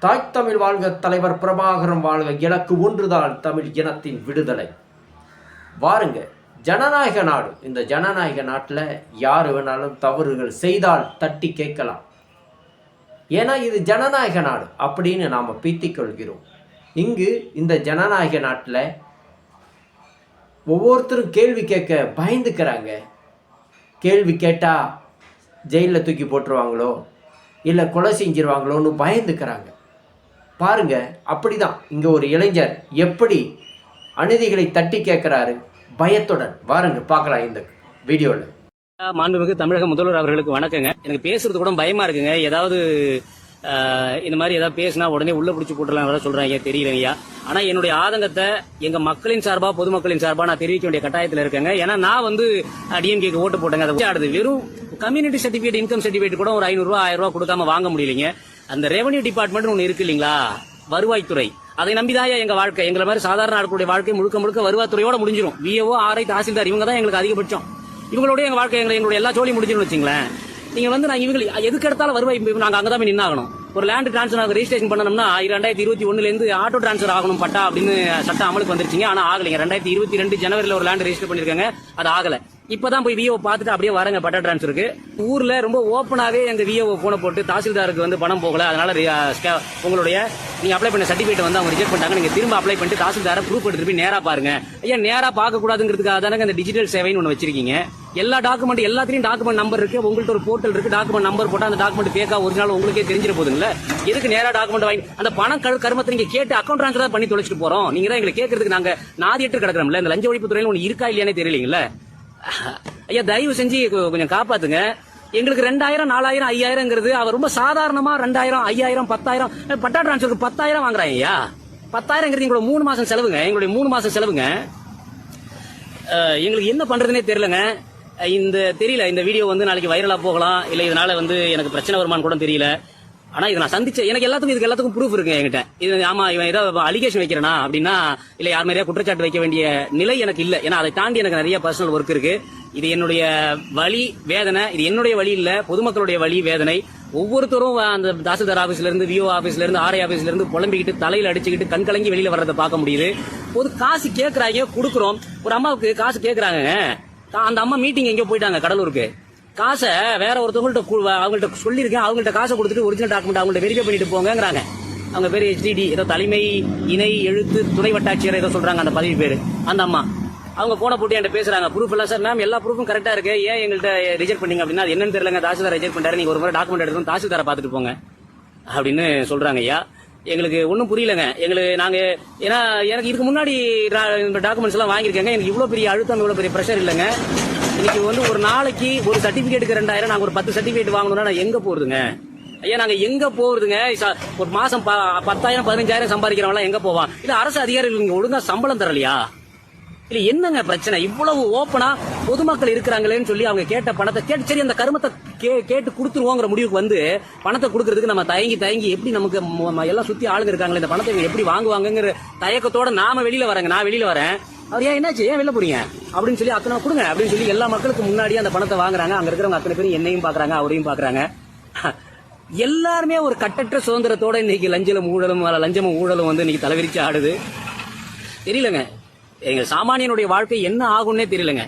தாய் தமிழ் வாழ்க தலைவர் பிரபாகரம் வாழ்க. எனக்கு ஒன்றுதான் தமிழ் இனத்தின் விடுதலை. வாருங்க ஜனநாயக நாடு. இந்த ஜனநாயக நாட்டில் யார் வேணாலும் தவறுகள் செய்தால் தட்டி கேட்கலாம். ஏன்னா இது ஜனநாயக நாடு அப்படின்னு நாம் பீத்திக் கொள்கிறோம் இங்கு இந்த ஜனநாயக நாட்டில் ஒவ்வொருத்தரும் கேள்வி கேட்க பயந்துக்கிறாங்க. கேள்வி கேட்டால் ஜெயிலில் தூக்கி போட்டுருவாங்களோ? இல்லை கொலை செஞ்சிருவாங்களோன்னு பயந்துக்கிறாங்க. பாருங்க அப்படிதான். இங்கே ஒரு இளைஞர் எப்படி அநீதிகளை தட்டி கேட்குறாரு? பயத்துடன். வாருங்க பார்க்கலாம் இந்த வீடியோவில் மாண்புமிகு தமிழக முதல்வர் அவர்களுக்கு வணக்கங்க. எனக்கு பேசுறது கூட பயமா இருக்குங்க. ஏதாவது இந்த மாதிரி ஏதாவது பேசினா உடனே உள்ள பிடிச்சி போட்டுலாம் வர சொல்றாங்க. தெரியலைங்கய்யா ஆனா என்னுடைய ஆதங்கத்தை எங்க மக்களின் சார்பா பொதுமக்களின் சார்பா நான் தெரிவிக்க வேண்டிய கட்டாயத்தில் இருக்கேங்க. ஏன்னா நான் வந்து டிஎம்கேக்கு ஓட்டு போட்டேங்க. அதை ஆடுது வெறும் கம்யூனிட்டி சர்டிபிகேட் இன்கம் சர்டிபிகேட் கூட ஒரு ஐநூறுரூவா ஆயிரம் ரூபா கொடுக்காம வாங்க முடியலைங்க. அந்த ரெவன்யூ டிபார்ட்மெண்ட் ஒன்று இருக்கு இல்லைங்களா? வருவாய்த்துறை. அதை நம்பிதாயா எங்க வாழ்க்கை? எங்களை மாதிரி சாதாரண ஆட்களுடைய வாழ்க்கை முழுக்க முழுக்க வருவாய்த்துறையோட முடிஞ்சிடும் விஏஓ ஆர்ஐ தாசில்தார் இவங்க தான் எங்களுக்கு அதிகபட்சம். இவங்களோட எங்க வாழ்க்கை எங்களை எங்களுடைய எல்லா ஜோலியும் முடிஞ்சிடும் வச்சுங்களேன். நீங்க வந்து நான் இவங்க எதுக்கு எடுத்தாலும் வருவாய் இப்ப நாங்க அங்கதான் போய் நின்னாகணும். ஒரு லேண்ட் டிரான்ஸ்ஃபர் நாங்கள் ரெஜிஸ்ட்ரேஷன் பண்ணணும்னா ரெண்டாயிரத்தி இருபத்தி ஒன்றுலேருந்து இருந்து ஆட்டோ டிரான்ஸ்ஃபர் ஆகணும் பட்டா அப்படின்னு சட்டம் அமலுக்கு வந்துருச்சுங்க. ஆனா ஆகலைங்க. ரெண்டாயிரத்தி இருபத்தி ரெண்டு ஜனவரியில் ஒரு லேண்ட் ரெஜிஸ்டர் பண்ணிருக்காங்க. அது ஆகல. இப்பதான் போய் விஓ பார்த்துட்டு அப்படியே வரங்க பட்டா டிரான்ஸ்ஃபருக்கு ஊர்ல ரொம்ப ஓப்பனாவே எங்க விஓ போனை போட்டு தாசில்தாருக்கு வந்து பணம் போகல. அதனால உங்களுடைய நீங்க அப்ளை பண்ண சர்டிபிகேட் வந்து அவங்க ரிஜெக்ட் பண்ணிட்டாங்க. நீங்க திரும்ப அப்ளை பண்ணிட்டு தாசில்தார ப்ரூஃப் எடுத்துட்டு போய் நேரா பாருங்க. ஐயா நேரா பார்க்க கூடாதுங்கிறதுக்காக தானே அந்த டிஜிட்டல் சேவைன்னு ஒன்று வச்சிருக்கீங்க. எல்லா டாக்குமெண்ட் எல்லாத்திலையும் டாக்குமெண்ட் நம்பர் இருக்கு. உங்கள்ட்ட ஒரு போர்ட்டல் இருக்கு. டாக்குமெண்ட் நம்பர் போட்டா அந்த டாக்குமெண்ட் பேக்கா ஒரிஜினல் உங்களுக்கே தெரிஞ்சிட போதுங்களா. எதுக்கு நேரா டாக்குமெண்ட் வாங்கி அந்த பணம் கரு கருமத்தை நீங்க கேட்டு அக்கௌண்ட் ட்ரான்ஸ்ஃபர் பண்ணி தொலைச்சிட்டு போறோம். நீங்க தான் எங்களை கேட்கறதுக்கு நாங்க நாதிட்டு கிடக்கிறோம்ல. இந்த லஞ்ச ஒழிப்பு துறையில ஒன்று இருக்கா இல்லையானே தெரியலீங்களா. ஐயா தயவு செஞ்சு கொஞ்சம் காப்பாத்துங்க. எங்களுக்கு ரெண்டாயிரம் நாலாயிரம் ஐயாயிரங்கிறது அவர் ரொம்ப சாதாரணமா ரெண்டாயிரம் ஐயாயிரம் பத்தாயிரம் பட்டா டிரான்ஸ்ஃபருக்கு பத்தாயிரம் வாங்குறாங்க ஐயா. பத்தாயிரங்கிறது எங்களோட மூணு மாசம் செலவுங்க. எங்களுடைய மூணு மாசம் செலவுங்க. எங்களுக்கு என்ன பண்றதுனே தெரியலங்க. இந்த தெரியல இந்த வீடியோ வந்து நாளைக்கு வைரலா போகலாம். இல்ல இதனால வந்து எனக்கு பிரச்சனை வருமான்னு கூட தெரியல. ஆனா இதை நான் சந்திச்ச எனக்கு எல்லாத்துக்கும் இதுக்கு எல்லாத்துக்கும் ப்ரூஃப் இருக்கு என்கிட்ட. இது ஆமா இவன் ஏதோ அலிகேஷன் வைக்கிறனா அப்படின்னா இல்ல யார் மாதிரியா குற்றச்சாட்டு வைக்க வேண்டிய நிலை எனக்கு இல்ல. ஏன்னா அதை தாண்டி எனக்கு நிறைய பர்சனல் ஒர்க் இருக்கு. இது என்னுடைய வழி வேதனை. இது என்னுடைய வழி இல்ல பொதுமக்களுடைய வழி வேதனை. ஒவ்வொருத்தரும் அந்த தாசில்தார் ஆபீஸ்ல இருந்து விஓ ஆபீஸ்ல இருந்து ஆர்ஐ ஆபீஸ்ல இருந்து புலம்பிக்கிட்டு தலையில அடிச்சுக்கிட்டு கண் கலங்கி வெளியில வர்றதை பார்க்க முடியுது. ஒரு காசு கேட்கறாங்க கொடுக்குறோம். ஒரு அம்மாவுக்கு காசு கேட்கறாங்க அந்த அம்மா மீட்டிங் எங்கேயோ போயிட்டாங்க கடலூருக்கு. காசை வேற ஒருத்தவங்கள்ட்ட அவங்கள்ட்ட சொல்லியிருக்கேன். அவங்கள்ட்ட காசை கொடுத்துட்டு ஒரிஜினல் டாக்குமெண்ட் அவங்கள்ட்ட வெரிஃபை பண்ணிட்டு போங்கிறாங்க அவங்க பேர் ஹெச்டிடி ஏதோ தலைமை இணை எழுத்து துணை வட்டாட்சியர் ஏதோ சொல்றாங்க அந்த பதவி பேர். அந்த அம்மா. அவங்க போன போட்டு என்கிட்ட பேசுறாங்க. ப்ரூஃப் எல்லாம் சார் மேம் எல்லா ப்ரூஃபும் கரெக்டா இருக்கு. ஏன் எங்கள்கிட்ட ரிஜெக்ட் பண்ணீங்க அப்படின்னா அது என்னன்னு தெரியலங்க. தாசில்தார் ரிஜெக்ட் பண்ணாரு நீங்க ஒரு முறை டாக்குமெண்ட் எடுத்து தாசில்தாரை பார்த்துட்டு போங்க அப்படின்னு சொல்றாங்க ஐயா. எங்களுக்கு ஒன்றும் புரியலங்க. எங்களுக்கு நாங்கள் ஏன்னா எனக்கு இதுக்கு முன்னாடி டாக்குமெண்ட்ஸ் எல்லாம் வாங்கியிருக்கேங்க. எனக்கு இவ்வளோ பெரிய அழுத்தம் இவ்வளோ பெரிய ப்ரெஷர் இல்லைங்க. இன்னைக்கு வந்து ஒரு நாளைக்கு ஒரு சர்டிபிகேட்டுக்கு ரெண்டாயிரம் நாங்க ஒரு பத்து சர்டிபிகேட் வாங்கணும்னா நான் எங்க போறதுங்க? ஐயா நாங்க எங்க போறதுங்க? ஒரு மாசம் ப- பத்தாயிரம் பதினஞ்சாயிரம் சம்பாதிக்கிறவங்க எங்க போவான் இல்ல அரசு அதிகாரிகள் ஒழுங்கா சம்பளம் தரலையா? இல்ல என்னங்க பிரச்சனை? இவ்வளவு ஓப்பனா பொதுமக்கள் இருக்கிறாங்களேன்னு சொல்லி அவங்க கேட்ட பணத்தை கேட்டு சரி அந்த கருமத்தை கே- கேட்டு கொடுத்துருவோங்கிற முடிவுக்கு வந்து பணத்தை கொடுக்கறதுக்கு நம்ம தயங்கி தயங்கி எப்படி நமக்கு ம- எல்லாம் சுத்தி ஆளுங்க இருக்காங்களே இந்த பணத்தை எப்படி வாங்குவாங்கங்கிற தயக்கத்தோட நாம வெளியில வரேங்க. நான் வெளியில வரேன். அவர் ஏன் என்னாச்சு? ஏன் வெளில போறீங்க? அப்படின்னு சொல்லி அத்தனை கொடுங்க. அப்படின்னு சொல்லி எல்லா மக்களுக்கு முன்னாடியே அந்த பணத்தை வாங்குறாங்க. அங்க இருக்கிறவங்க அத்தனை பேரும் என்னையும் பாக்குறாங்க அவரையும் பாக்குறாங்க. எல்லாருமே ஒரு கட்டற்ற சுதந்திரத்தோட இன்னைக்கு லஞ்சலும் ஊழலும் லஞ்சமும் ஊழலும் வந்து இன்னைக்கு தலைவிரிச்சு ஆடுது. தெரியலங்க. சாமானியனுடைய வாழ்க்கை என்ன ஆகும்னே தெரியலங்க.